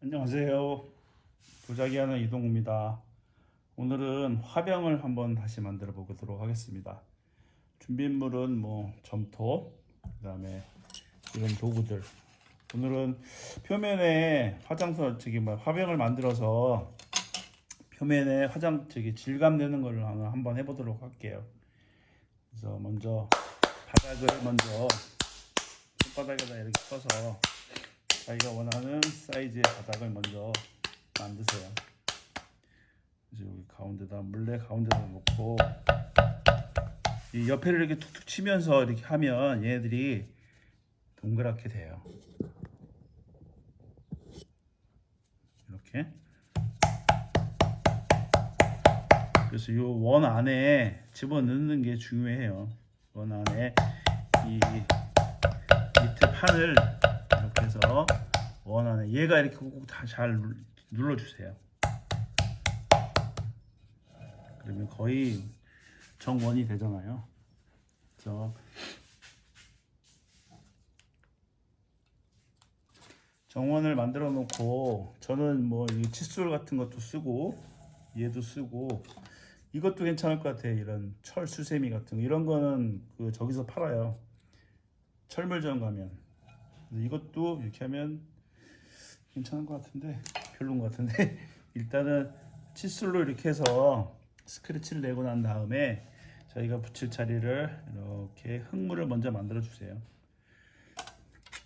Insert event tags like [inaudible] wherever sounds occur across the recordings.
안녕하세요. 도자기 하는 이동우입니다. 오늘은 화병을 한번 다시 만들어 보도록 하겠습니다. 준비물은 뭐 점토, 그 다음에 이런 도구들. 오늘은 표면에 화장서 저기 뭐 화병을 만들어서 표면에 화장 저기 질감 내는 걸 한번 해보도록 할게요. 그래서 먼저 바닥을 먼저 손바닥에다 이렇게 쳐서 자기가 원하는 사이즈의 바닥을 먼저 만드세요. 이제 여기 가운데다 물레 가운데다 놓고 이 옆에를 이렇게 툭툭 치면서 이렇게 하면 얘네들이 동그랗게 돼요. 이렇게. 그래서 이 원 안에 집어 넣는 게 중요해요. 원 안에 이 밑에 판을 이렇게 해서 원 안에 얘가 이렇게 꼭다잘 눌러주세요. 그러면 거의 정원이 되잖아요. 그래서 정원을 만들어 놓고 저는 뭐이 칫솔 같은 것도 쓰고 얘도 쓰고 이것도 괜찮을 것 같아요. 이런 철 수세미 같은 거 이런 거는 그 저기서 팔아요. 철물점 가면 그래서 이것도 이렇게 하면 괜찮은 것 같은데 별론 것 같은데 [laughs] 일단은 칫솔로 이렇게 해서 스크래치를 내고 난 다음에 저희가 붙일 자리를 이렇게 흙물을 먼저 만들어 주세요.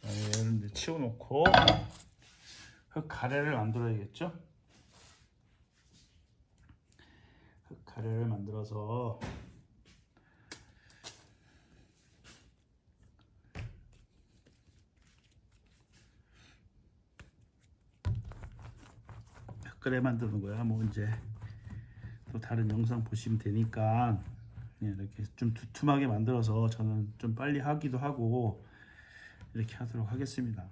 얘를 이제 치워놓고 흙 가래를 만들어야겠죠? 흙 가래를 만들어서 흙가래 만드는 거야. 뭐 이제 또 다른 영상 보시면 되니까 그냥 이렇게 좀 두툼하게 만들어서 저는 좀 빨리 하기도 하고 이렇게 하도록 하겠습니다.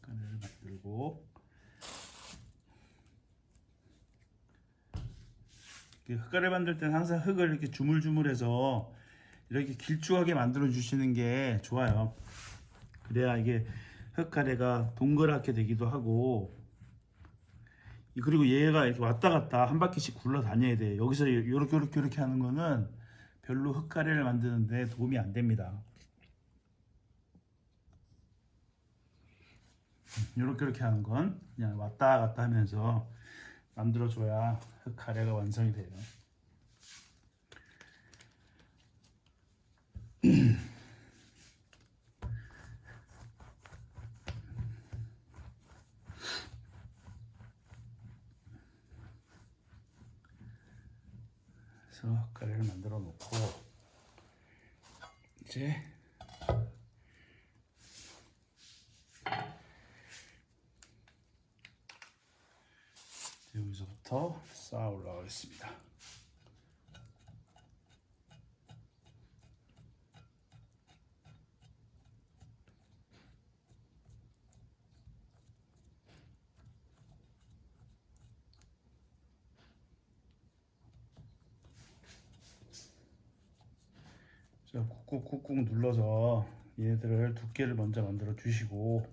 흙가래를 만들고 흙가래 만들 때는 항상 흙을 이렇게 주물주물해서 이렇게 길쭉하게 만들어 주시는 게 좋아요. 그래야 이게 흙가래가 동그랗게 되기도 하고 이- 그리고 얘가 이렇게 왔다 갔다 한 바퀴씩 굴러 다녀야 돼. 여기서 이렇게 이렇게 이렇게 하는 거는 별로 흙가래를 만드는데 도움이 안 됩니다. 이렇게 이렇게 하는 건 그냥 왔다 갔다 하면서 만들어줘야 흙가래가 완성이 돼요. 그래서 흙가래를 만들어 놓고 이제 여기서부터 쌓아 올라가겠습니다. 자, 꾹꾹 꾹꾹 눌러서 얘들을 두께를 먼저 만들어 주시고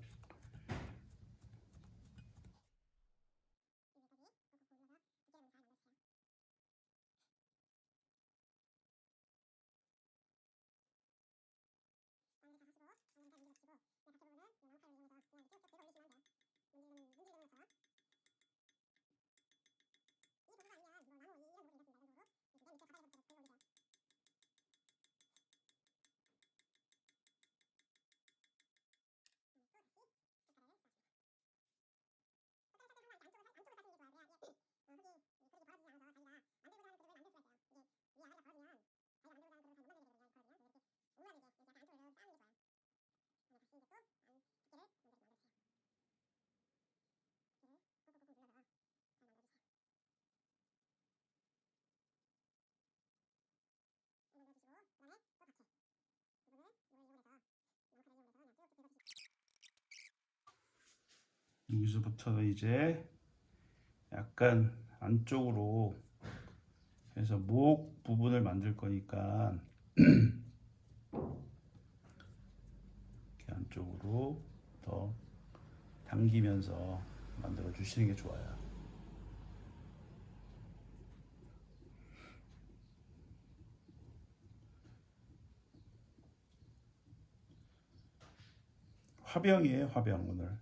여기서부터 이제 약간 안쪽으로 해서 목 부분을 만들 거니까 [clears throat] 이렇게 안쪽으로 더 당기면서 만들어 주시는 게 좋아요. 화병이에요, 화병 오늘.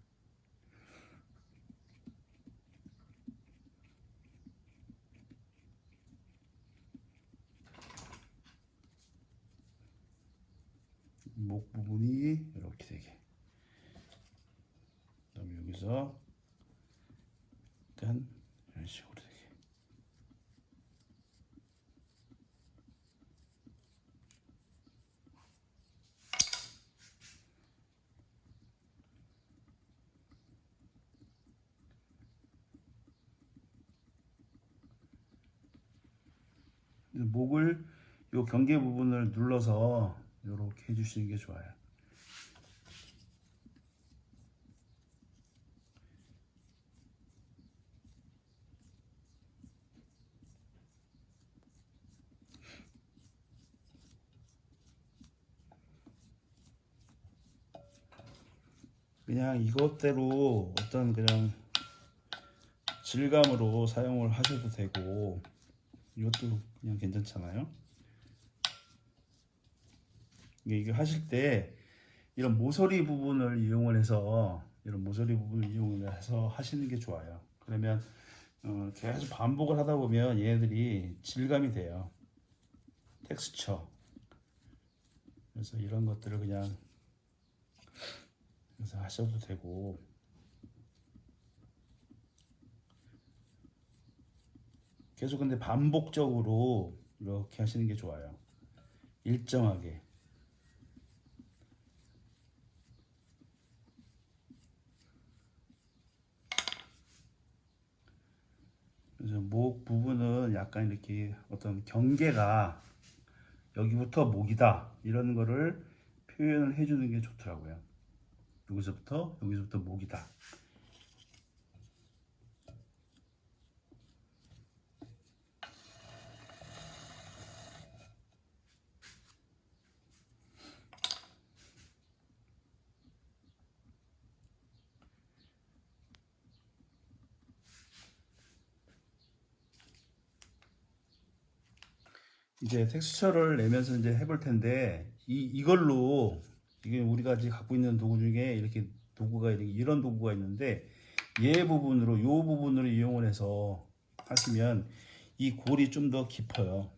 목 부분이 이렇게 되게. 그다음에 여기서 일단 이런 식으로 되게. 목을 요 경계 부분을 눌러서 이렇게 해주시는 게 좋아요. 그냥 이것대로 어떤 그냥 질감으로 사용을 하셔도 되고 이것도 그냥 괜찮잖아요. 이게 하실 때 이런 모서리 부분을 이용을 해서 이런 모서리 부분을 이용을 해서 하시는 게 좋아요. 그러면 어, 계속 반복을 하다 보면 얘네들이 질감이 돼요. 텍스처. 그래서 이런 것들을 그냥 그래서 하셔도 되고 계속 근데 반복적으로 이렇게 하시는 게 좋아요. 일정하게. 그래서 목 부분은 약간 이렇게 어떤 경계가 여기부터 목이다 이런 거를 표현을 해주는 게 좋더라고요. 여기서부터 여기서부터 목이다. 이제 텍스처를 내면서 이제 해볼 텐데 이 이걸로 이게 우리가 지금 갖고 있는 도구 중에 이렇게 도구가 이런 도구가 있는데 얘 부분으로 요 부분으로 이용을 해서 하시면 이 골이 좀 더 깊어요.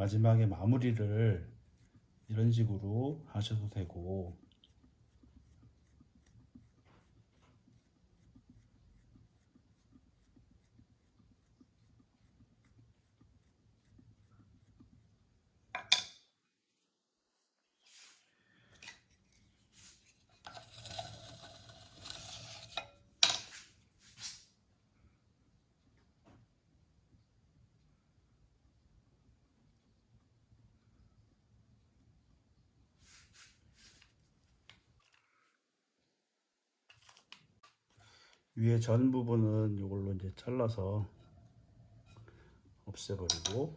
마지막에 마무리를 이런 식으로 하셔도 되고 위에 전 부분은 이걸로 이제 잘라서 없애버리고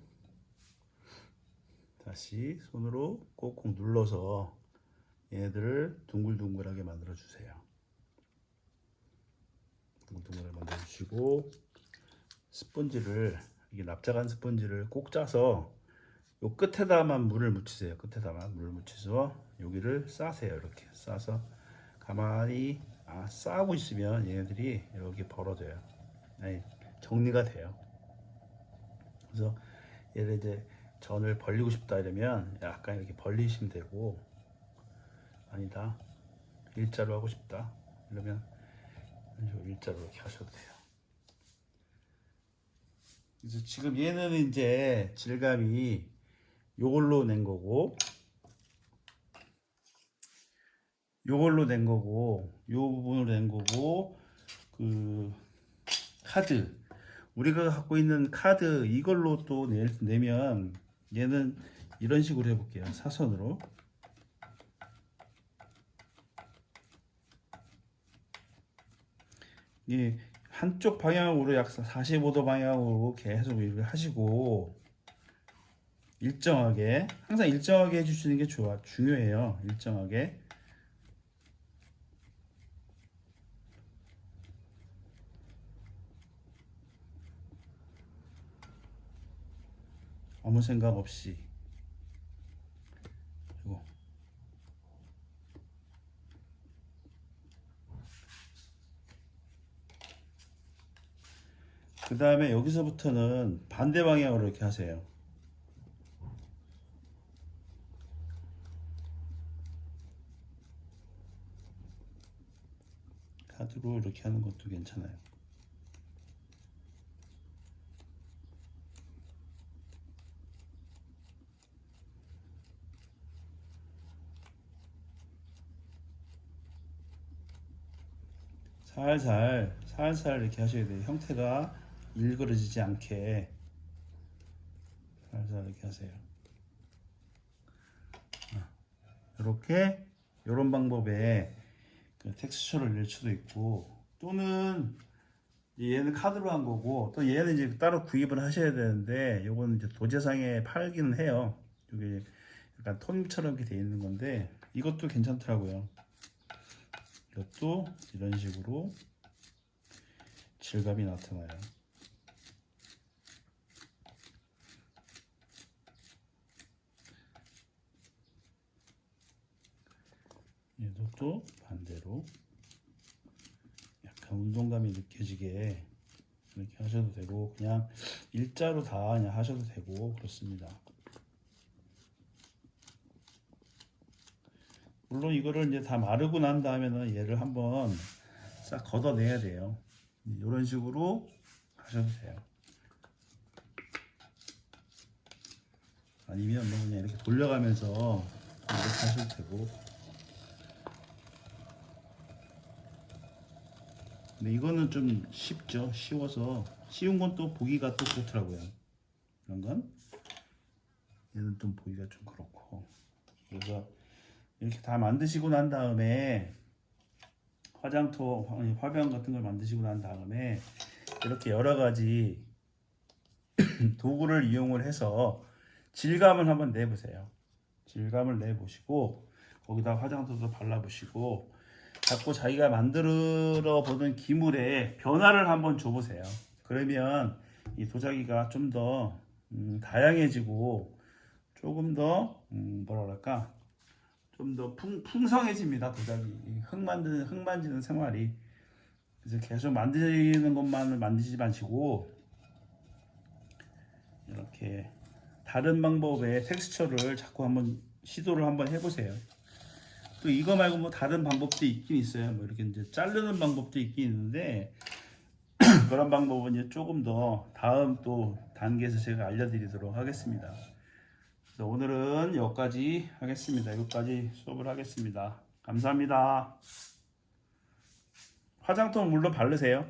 다시 손으로 꼭꼭 눌러서 얘네들을 둥글둥글하게 만들어 주세요. 둥글둥글하게 만들어 주시고 스펀지를 이게 납작한 스펀지를 꼭 짜서 요 끝에다만 물을 묻히세요. 끝에다만 물을 묻혀서 여기를 싸세요. 이렇게 싸서 가만히 아, 싸고 있으면 얘네들이 이렇게 벌어져요. 아니, 정리가 돼요. 그래서 얘를 이제 전을 벌리고 싶다 이러면 약간 이렇게 벌리시면 되고 아니다 일자로 하고 싶다 이러면 일자로 이렇게 하셔도 돼요. 그래서 지금 얘는 이제 질감이 요걸로 낸 거고 요걸로 낸 거고 요 부분으로 낸 거고 그 카드 우리가 갖고 있는 카드 이걸로 또 내, 내면 얘는 이런 식으로 해볼게요. 사선으로. 이 한쪽 방향으로 약 45도 방향으로 계속 이렇게 하시고 일정하게 항상 일정하게 해주시는 게 좋아 중요해요. 일정하게. 아무 생각 없이 그리고 그 다음에 여기서부터는 반대 방향으로 이렇게 하세요. 카드로 이렇게 하는 것도 괜찮아요. 살살 살살 이렇게 하셔야 돼요. 형태가 일그러지지 않게 살살 이렇게 하세요. 이렇게 이런 방법에 그 텍스처를 낼 수도 있고 또는 얘는 카드로 한 거고 또 얘는 이제 따로 구입을 하셔야 되는데 요거는 이제 도제상에 팔기는 해요. 이게 약간 톤처럼 이렇게 돼 있는 건데 이것도 괜찮더라고요. 이것도 이런 식으로 질감이 나타나요. 얘도 또 반대로 약간 운동감이 느껴지게 이렇게 하셔도 되고 그냥 일자로 다 그냥 하셔도 되고 그렇습니다. 물론 이거를 이제 다 마르고 난 다음에는 얘를 한번 싹 걷어내야 돼요. 이런 식으로 하셔도 돼요. 아니면 뭐 그냥 이렇게 돌려가면서 이렇게 하셔도 되고. 근데 이거는 좀 쉽죠. 쉬워서 쉬운 건 또 보기가 또 그렇더라고요. 이런 건 얘는 좀 보기가 좀 그렇고. 그래서 이렇게 다 만드시고 난 다음에 화장토, 화- 화병 같은 걸 만드시고 난 다음에 이렇게 여러 가지 [clears throat] 도구를 이용을 해서 질감을 한번 내보세요. 질감을 내보시고 거기다 화장토도 발라보시고 자꾸 자기가 만들어 보는 기물에 변화를 한번 줘보세요. 그러면 이 도자기가 좀더 음, 다양해지고 조금 더 음, 그럴까 좀 더 풍성해집니다 도자기 이흙 만드는 흙 만지는 생활이 그래서 계속 만드는 것만 만드지 마시고 이렇게 다른 방법의 텍스처를 자꾸 한번 시도를 한번 해보세요. 또 이거 말고 뭐 다른 방법도 있긴 있어요. 뭐 이렇게 이제 자르는 방법도 있긴 있는데 [clears throat] 그런 방법은 이제 조금 더 다음 또 단계에서 제가 알려드리도록 하겠습니다. 그래서 오늘은 여기까지 하겠습니다. 여기까지 수업을 하겠습니다. 감사합니다. 화장품 물론 바르세요.